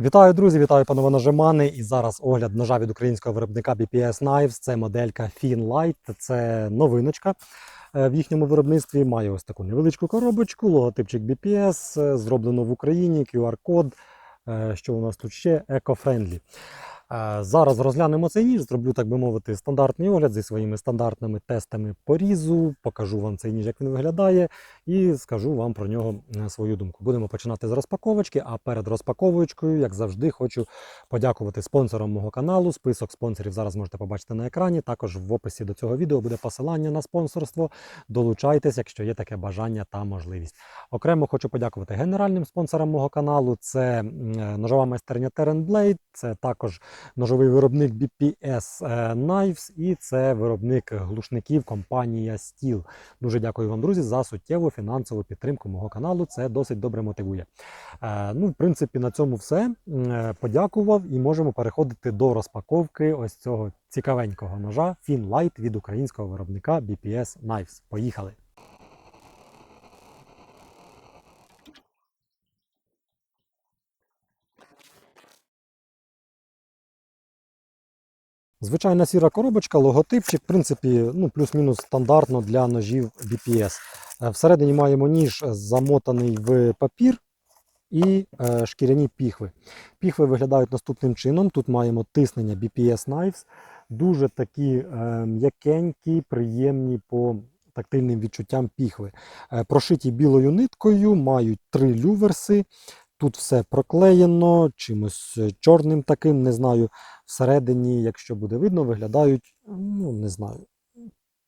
Вітаю, друзі! Вітаю панове нажимани. І зараз огляд ножа від українського виробника BPS Knives. Це моделька Finlight. Це новиночка е, в їхньому виробництві. Має ось таку невеличку коробочку, логотипчик BPS, е, зроблено в Україні, QR-код. Е, Що у нас тут ще? Еко-френдлі. Зараз розглянемо цей ніж, зроблю, так би мовити, стандартний огляд зі своїми стандартними тестами порізу. Покажу вам цей ніж, як він виглядає, і скажу вам про нього е, свою думку. Будемо починати з розпаковочки, а перед розпаковочкою, як завжди, хочу подякувати спонсорам мого каналу. Список спонсорів зараз можете побачити на екрані. Також в описі до цього відео буде посилання на спонсорство. Долучайтесь, якщо є таке бажання та можливість. Окремо хочу подякувати генеральним спонсорам мого каналу. Це е, ножова майстерня Blade, це також ножовий виробник BPS е, Knives і це виробник глушників компанія Steel. Дуже дякую вам, друзі, за суттєву фінансову підтримку мого каналу. Це досить добре мотивує. Е, Ну, в принципі, на цьому все. Е, Подякував і можемо переходити до розпаковки ось цього цікавенького ножа Finlight від українського виробника BPS Knives. Поїхали! Звичайна сіра коробочка, логотипчик, в принципі, ну, плюс-мінус стандартно для ножів BPS. Е, Всередині маємо ніж замотаний в папір і е, шкіряні піхви. Піхви виглядають наступним чином. Тут маємо тиснення BPS Knives, дуже такі е, м'якенькі, приємні по тактильним відчуттям піхви. Е, прошиті білою ниткою, мають три люверси. Тут все проклеєно, чимось е, чорним таким, не знаю. Всередині, якщо буде видно, виглядають, ну не знаю,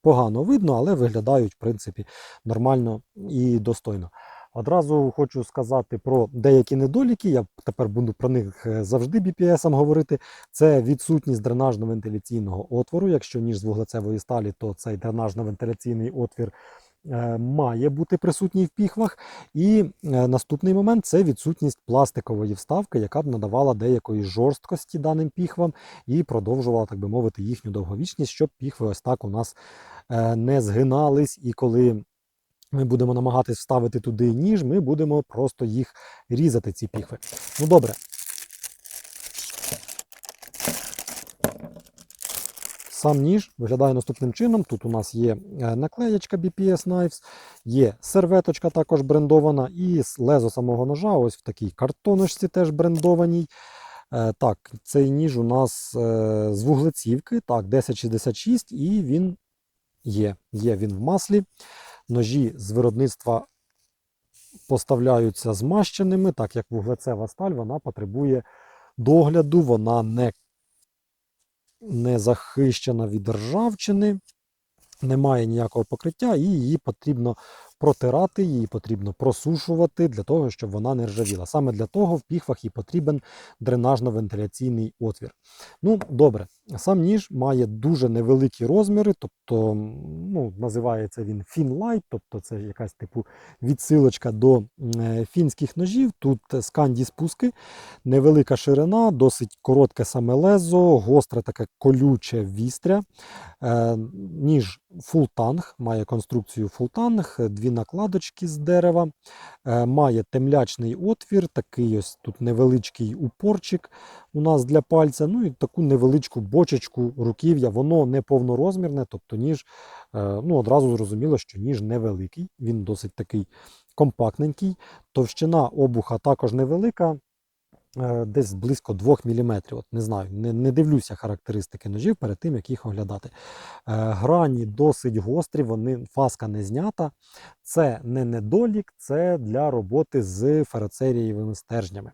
погано видно, але виглядають, в принципі, нормально і достойно. Одразу хочу сказати про деякі недоліки. Я тепер буду про них е, завжди BPS говорити. Це відсутність дренажно-вентиляційного отвору. Якщо ніж з вуглецевої сталі, то цей дренажно-вентиляційний отвір має бути присутній в піхвах. І е, наступний момент це відсутність пластикової вставки, яка б надавала деякої жорсткості даним піхвам і продовжувала, так би мовити, їхню довговічність, щоб піхви ось так у нас е, не згинались. І коли ми будемо намагатись вставити туди ніж, ми будемо просто їх різати, ці піхви. Ну добре. Сам ніж виглядає наступним чином. Тут у нас є е, наклеєчка BPS Knives, є серветочка також брендована, і лезо самого ножа ось в такій картоночці теж брендованій. Е, Так, цей ніж у нас е, з вуглецівки, так, 1066, і він є. Є він в маслі. Ножі з виробництва поставляються змащеними, так як вуглецева сталь вона потребує догляду, вона не, не захищена від ржавчини, немає ніякого покриття, і її потрібно протирати, її потрібно просушувати для того, щоб вона не ржавіла. Саме для того в піхвах і потрібен дренажно-вентиляційний отвір. Ну, добре, сам ніж має дуже невеликі розміри, тобто ну, називається він Finlight, тобто це якась типу відсилочка до е, фінських ножів. Тут сканді спуски, невелика ширина, досить коротке саме лезо, гостре таке колюче вістря. Е, ніж фултанг, має конструкцію фултанг, дві накладочки з дерева, має темлячний отвір, такий ось тут невеличкий упорчик у нас для пальця, ну і таку невеличку бочечку руків'я. Воно не повнорозмірне, тобто ніж, е, ну одразу зрозуміло, що ніж невеликий, він досить такий компактненький. Товщина обуха також невелика, е, десь близько 2 мм. От не знаю, не, не дивлюся характеристики ножів перед тим, як їх оглядати. Е, Грані досить гострі, вони фаска не знята. Це не недолік, це для роботи з ферроцерієвими стержнями.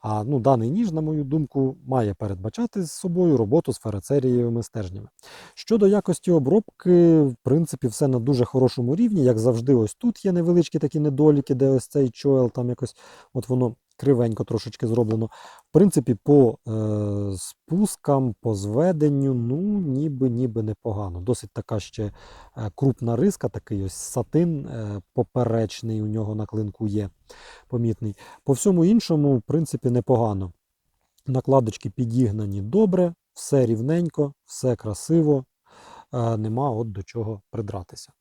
А ну, даний ніж, на мою думку, має передбачати з собою роботу з ферроцерієвими стержнями. Щодо якості обробки, в принципі, все на дуже хорошому рівні. Як завжди, ось тут є невеличкі такі недоліки, де ось цей чоел, там якось от воно кривенько трошечки зроблено. В принципі, по е, спускам, по зведенню, ну, ніби ніби непогано. Досить така ще е, крупна риска, такий ось сатин е, поперечний у нього на клинку є помітний. По всьому іншому, в принципі, непогано. Накладочки підігнані добре, все рівненько, все красиво, е, нема от до чого придратися.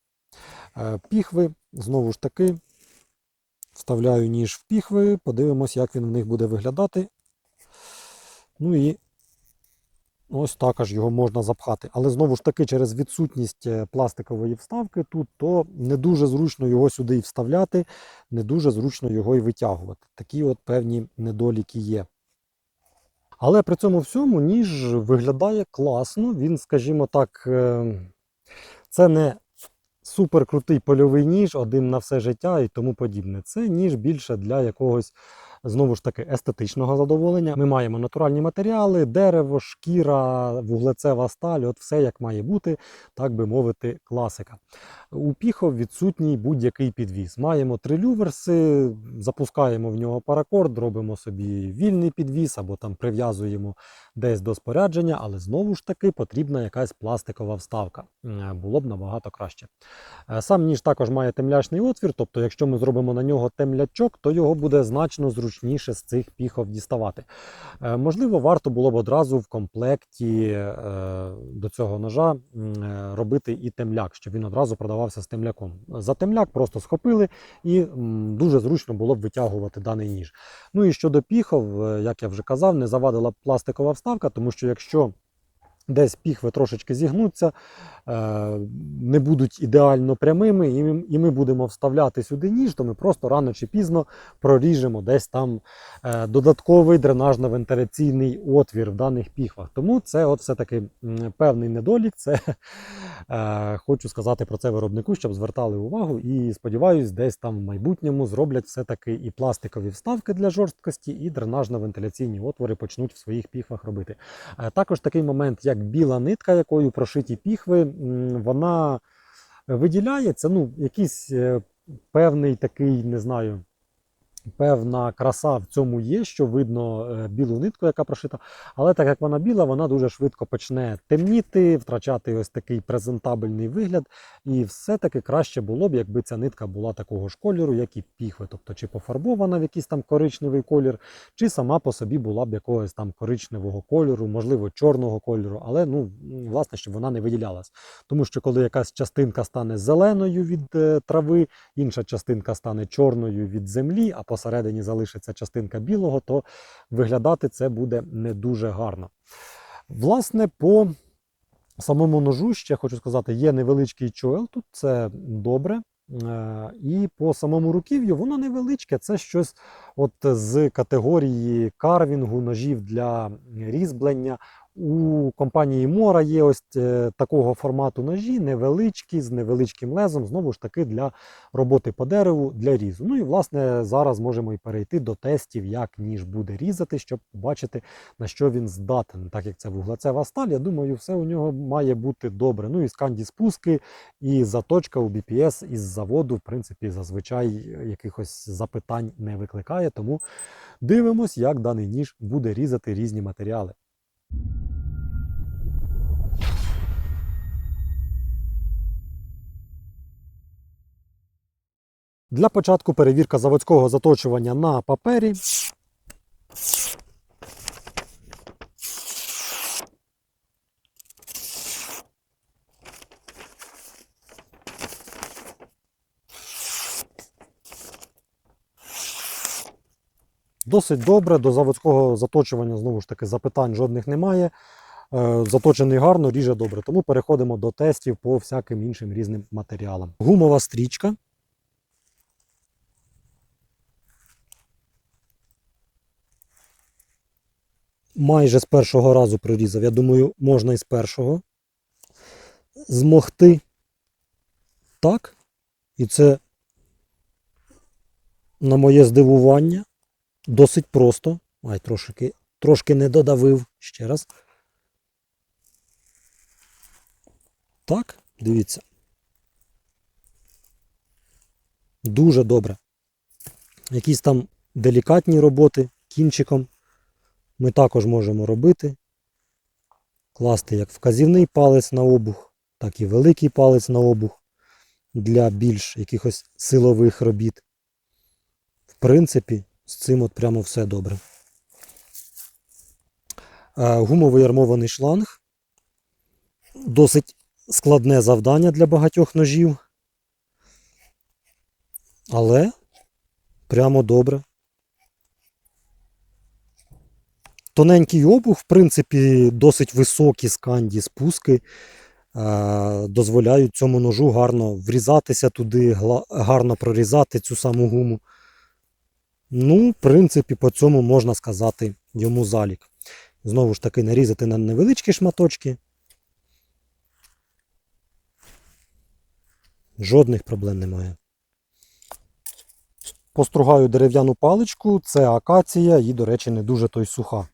Е, Піхви, знову ж таки, вставляю ніж в піхви, подивимось, як він в них буде виглядати. Ну і ось також його можна запхати. Але знову ж таки, через відсутність е, пластикової вставки тут, то не дуже зручно його сюди і вставляти, не дуже зручно його і витягувати. Такі от певні недоліки є. Але при цьому всьому ніж виглядає класно. Він, скажімо так, е, це не суперкрутий польовий ніж, один на все життя і тому подібне. Це ніж більше для якогось. Знову ж таки, естетичного задоволення. Ми маємо натуральні матеріали, дерево, шкіра, вуглецева сталь, от все як має бути, так би мовити, класика. У піхов відсутній будь-який підвіз. Маємо три люверси, запускаємо в нього паракорд, робимо собі вільний підвіз або там прив'язуємо десь до спорядження, але знову ж таки потрібна якась пластикова вставка. Було б набагато краще. Е, Сам ніж також має темлячний отвір, тобто, якщо ми зробимо на нього темлячок, то його буде значно зручніше з цих піхов діставати. Е, Можливо, варто було б одразу в комплекті е, до цього ножа е, робити і темляк, щоб він одразу продавався з темляком. За темляк просто схопили і дуже зручно було б витягувати даний ніж. Ну і щодо піхов, як я вже казав, не завадила пластикова вставка, тому що якщо десь піхви трошечки зігнуться, е, не будуть ідеально прямими, і ми, будемо вставляти сюди ніж, то ми просто рано чи пізно проріжемо десь там е, додатковий дренажно-вентиляційний отвір в даних піхвах. Тому це от все-таки певний недолік. Це хочу сказати про це виробнику, щоб звертали увагу. І сподіваюсь, десь там в майбутньому зроблять все-таки і пластикові вставки для жорсткості, і дренажно-вентиляційні отвори почнуть в своїх піхвах робити. Е, Також такий момент, як біла нитка, якою прошиті піхви, вона виділяється. Ну, якийсь е, певний такий, не знаю. Певна краса в цьому є, що видно е, білу нитку, яка прошита. Але так як вона біла, вона дуже швидко почне темніти, втрачати ось такий презентабельний вигляд. І все-таки краще було б, якби ця нитка була такого ж кольору, як і піхви. Тобто, чи пофарбована в якийсь там коричневий колір, чи сама по собі була б якогось там коричневого кольору, можливо, чорного кольору, але ну, власне, щоб вона не виділялась. Тому що коли якась частинка стане зеленою від е, трави, інша частинка стане чорною від землі, а посередині залишиться частинка білого, то виглядати це буде не дуже гарно. Власне, по самому ножу ще хочу сказати, є невеличкий чойл тут, це добре. Е, І по самому руків'ю воно невеличке, це щось от з категорії карвінгу, ножів для різьблення. У компанії Мора є ось е, такого формату ножі, невеличкі, з невеличким лезом, знову ж таки для роботи по дереву для різу. Ну і власне зараз можемо і перейти до тестів, як ніж буде різати, щоб побачити, на що він здатен. Так як це вуглецева сталь, я думаю, все у нього має бути добре. Ну і сканді спуски, і заточка у BPS із заводу, в принципі, зазвичай якихось запитань не викликає. Тому дивимось, як даний ніж буде різати різні матеріали. Для початку перевірка заводського заточування на папері. Досить добре. До заводського заточування знову ж таки запитань жодних немає. Е, Заточений гарно, ріже добре. Тому переходимо до тестів по всяким іншим різним матеріалам. Гумова стрічка. Майже з першого разу прорізав. Я думаю, можна і з першого змогти. Так. І це, на моє здивування, досить просто. Ай, трошки, трошки не додавив ще раз. Так, дивіться. Дуже добре. Якісь там делікатні роботи кінчиком ми також можемо робити. Класти як вказівний палець на обух, так і великий палець на обух для більш якихось силових робіт. В принципі, з цим от прямо все добре. Е, Гумовий армований шланг. Досить складне завдання для багатьох ножів. Але прямо добре. Тоненький обув, в принципі, досить високі сканді спуски. е, Дозволяють цьому ножу гарно врізатися туди, гарно прорізати цю саму гуму. Ну, в принципі, по цьому можна сказати йому залік. Знову ж таки, нарізати на невеличкі шматочки. Жодних проблем немає. Постругаю дерев'яну паличку, це акація і, до речі, не дуже той суха.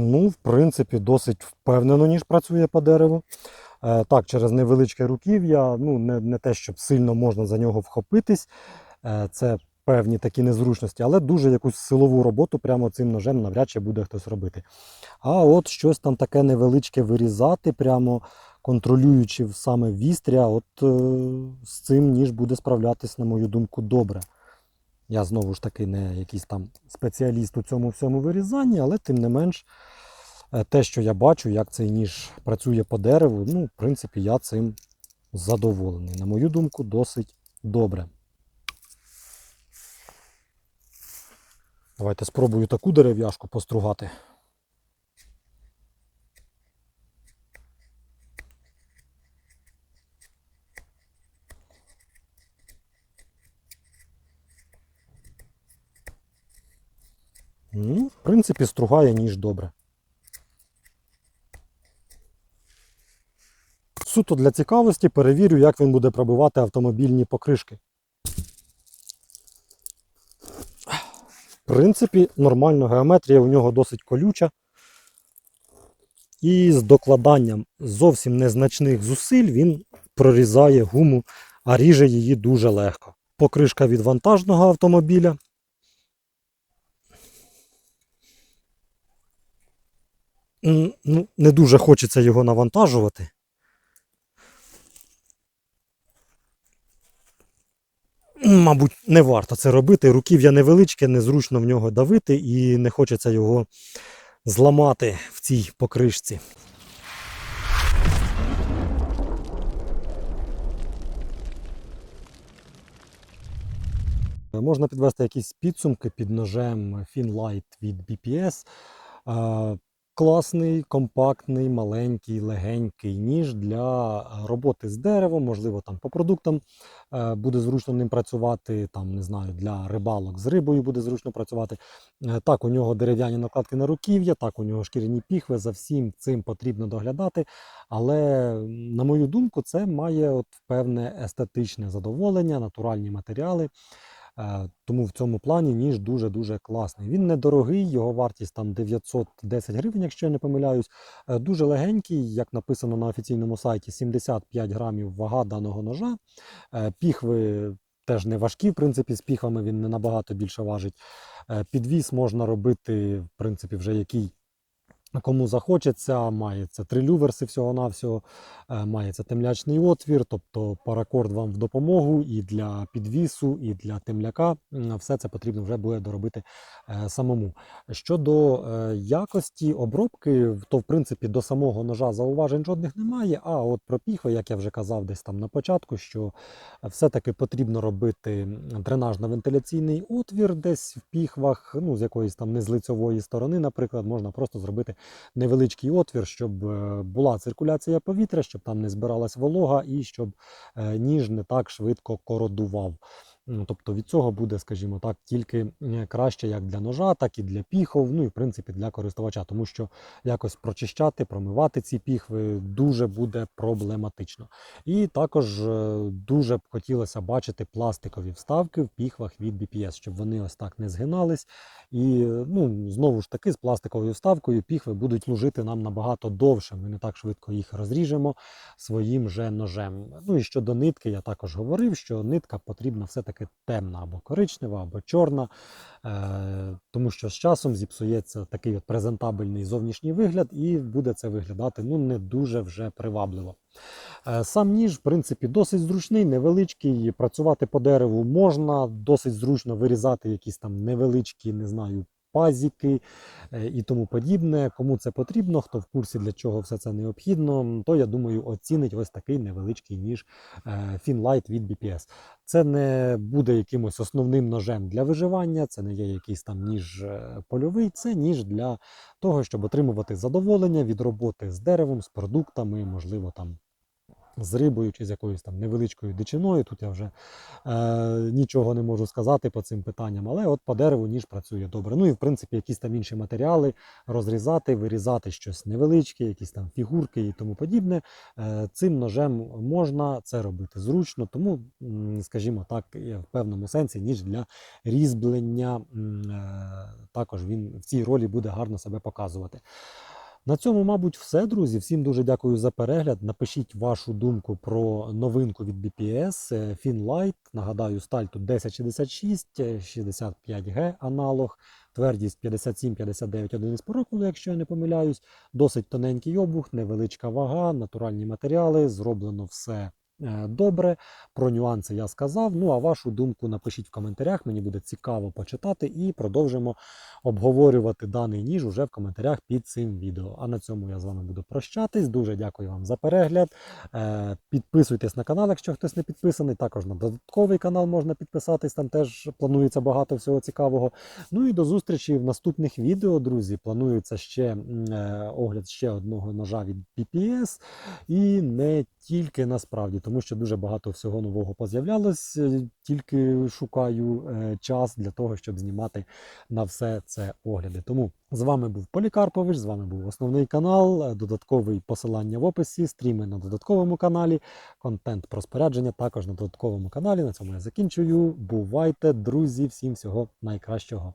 Ну, в принципі, досить впевнено, ніж працює по дереву. Е, так, через невеличке руків'я, ну, не, не те, щоб сильно можна за нього вхопитись. Е, це певні такі незручності, але дуже якусь силову роботу прямо цим ножем навряд чи буде хтось робити. А от щось там таке невеличке вирізати, прямо контролюючи саме вістря, от е, з цим ніж буде справлятись, на мою думку, добре. Я знову ж таки не якийсь там спеціаліст у цьому всьому вирізанні, але тим не менш, е, те, що я бачу, як цей ніж працює по дереву, ну, в принципі, я цим задоволений. На мою думку, досить добре. Давайте спробую таку дерев'яшку постругати. Ну, в принципі, стругає ніж добре. Суто для цікавості перевірю, як він буде пробивати автомобільні покришки. В принципі, нормально, геометрія у нього досить колюча. І з докладанням зовсім незначних зусиль він прорізає гуму, а ріже її дуже легко. Покришка від вантажного автомобіля. Ну, не дуже хочеться його навантажувати. Мабуть, не варто це робити. Руків'я невеличке, незручно в нього давити і не хочеться його зламати в цій покришці. Можна підвести якісь підсумки під ножем Finlight від BPS. Класний, компактний, маленький, легенький ніж для е, роботи з деревом, можливо, там по продуктам е, буде зручно ним працювати, там, не знаю, для рибалок з рибою буде зручно працювати. Е, Так, у нього дерев'яні накладки на руків'я, так, у нього шкіряні піхви, за всім цим потрібно доглядати. Але, на мою думку, це має от певне естетичне задоволення, натуральні матеріали. Е, Тому в цьому плані ніж дуже-дуже класний. Він недорогий, його вартість там 910 гривень, якщо я не помиляюсь. Е, Дуже легенький, як написано на офіційному сайті, 75 грамів вага даного ножа. Е, Піхви теж не важкі, в принципі, з піхвами він не набагато більше важить. Підвіс можна робити, в принципі, вже який. Кому захочеться, мається три люверси всього-навсього, е, мається темлячний отвір, тобто паракорд вам в допомогу і для підвісу, і для темляка. Все це потрібно вже буде доробити е, самому. Щодо е, якості обробки, то в принципі до самого ножа зауважень жодних немає. А от про піхви, як я вже казав десь там на початку, що все-таки потрібно робити дренажно-вентиляційний отвір десь в піхвах, ну з якоїсь там не з лицьової сторони, наприклад, можна просто зробити невеличкий отвір, щоб е, була циркуляція повітря, щоб там не збиралась волога і щоб е, ніж не так швидко кородував. Ну, Тобто від цього буде, скажімо так, тільки краще як для ножа, так і для піхов, ну і в принципі для користувача, тому що якось прочищати, промивати ці піхви дуже буде проблематично. І також е, дуже б хотілося бачити пластикові вставки в піхвах від BPS, щоб вони ось так не згинались. І е, ну, знову ж таки, з пластиковою вставкою піхви будуть служити нам набагато довше. Ми не так швидко їх розріжемо своїм же ножем. Ну і щодо нитки, я також говорив, що нитка потрібна все-таки темна або коричнева, або чорна, е, тому що з часом зіпсується такий от презентабельний зовнішній вигляд, і буде це виглядати ну, не дуже вже привабливо. Е, Сам ніж, в принципі, досить зручний, невеличкий. Працювати по дереву можна, досить зручно вирізати якісь там невеличкі, не знаю, пазіки е, і тому подібне. Кому це потрібно, хто в курсі для чого все це необхідно, то я думаю, оцінить ось такий невеличкий ніж е, Finlight від BPS. Це не буде якимось основним ножем для виживання, це не є якийсь там ніж е, польовий, це ніж для того, щоб отримувати задоволення від роботи з деревом, з продуктами, можливо, там. З рибою чи з якоюсь там невеличкою дичиною. Тут я вже е, нічого не можу сказати по цим питанням, але от по дереву ніж працює добре. Ну і в принципі якісь там інші матеріали розрізати, вирізати щось невеличке, якісь там фігурки і тому подібне. Е, цим ножем можна це робити зручно, тому, скажімо так, в певному сенсі ніж для різьблення. е, Також він в цій ролі буде гарно себе показувати. На цьому, мабуть, все, друзі. Всім дуже дякую за перегляд. Напишіть вашу думку про новинку від BPS е, Finlight. Нагадаю, сталь тут 1066, е, 65G аналог, твердість 57-59 одиниць по року, якщо я не помиляюсь. Досить тоненький обух, невеличка вага, натуральні матеріали. Зроблено все добре. Про нюанси я сказав. Ну а вашу думку напишіть в коментарях. Мені буде цікаво почитати і продовжимо обговорювати даний ніж уже в коментарях під цим відео. А на цьому я з вами буду прощатись. Дуже дякую вам за перегляд. Е, Підписуйтесь на канал, якщо хтось не підписаний. Також на додатковий канал можна підписатись. Там теж планується багато всього цікавого. Ну і до зустрічі в наступних відео, друзі. Планується ще е, огляд ще одного ножа від BPS. І не тільки насправді, тому що дуже багато всього нового поз'являлось. е, Тільки шукаю е, час для того, щоб знімати на все це огляди. Тому з вами був Полікарпович, з вами був основний канал, е, додатковий посилання в описі, стріми на додатковому каналі, контент про спорядження також на додатковому каналі. На цьому я закінчую. Бувайте, друзі, всім всього найкращого.